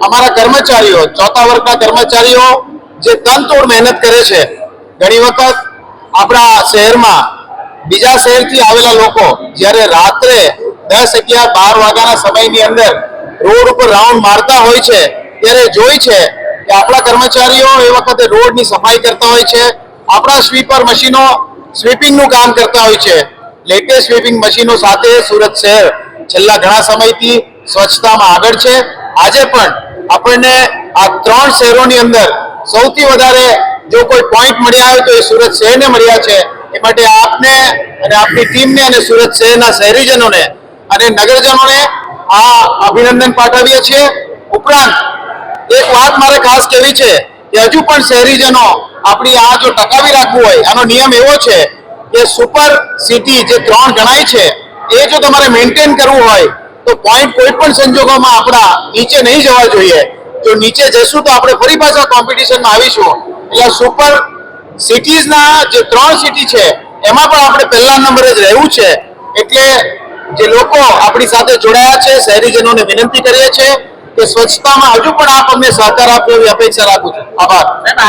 અમારા કર્મચારીઓ, ચોથા વર્ગના કર્મચારીઓ જે તનતોડ મહેનત કરે છે, ઘણી વખત આપણા શહેરમાં, બીજા શહેરથી આવેલા લોકો જ્યારે રાત્રે દસ અગિયાર બાર વાગ્યાના સમયની અંદર રોડ ઉપર રાઉન્ડ મારતા હોય છે, ત્યારે જોઈ છે કે આપણા કર્મચારીઓ એ વખતે રોડની સફાઈ કરતા હોય છે, આપણા સ્વીપર મશીનો સ્વીપિંગનું કામ કરતા હોય છે. લેટેસ્ટ સ્વીપિંગ મશીનો સાથે સુરત શહેર છેલ્લા ઘણા સમયથી સ્વચ્છતામાં આગળ છે. આજે પણ આપણને આ ત્રણ શહેરોની અંદર સૌથી વધારે જો કોઈ પોઈન્ટ મળ્યા હોય તો એ સુરત શહેરને મળ્યા છે. એ માટે આપને અને આપની ટીમને અને સુરત શહેરના શહેરીજનોને અને નગરજનોને આ અભિનંદન પાઠવીએ છીએ. ઉપરાંત, એક વાત મારે ખાસ કહેવી છે કે હજુ પણ શહેરીજનો આપણી આ જો ટકાવી રાખવું હોય, આનો નિયમ એવો છે કે સુપર સિટી જે ત્રણ ગણાય છે, એ જો તમારે મેન્ટેન કરવું હોય તો પોઈન્ટ કોઈ પણ સંજોગોમાં આપણા નીચે નહીં જવા જોઈએ. જો નીચે જશું તો આપણે ફરી પાછા કોમ્પિટિશનમાં આવીશું. એટલે સુપર સિટીઝના જે ત્રણ સિટી છે, એમાં પણ આપણે પહેલા નંબરે જ રહેવું છે. એટલે જે લોકો આપણી સાથે જોડાયા છે, શહેરીજનોને વિનંતી કરીએ છીએ કે સ્વચ્છતામાં હજુ પણ આપ અમને સહકાર આપો એવી અપેક્ષા રાખું છું. આભાર.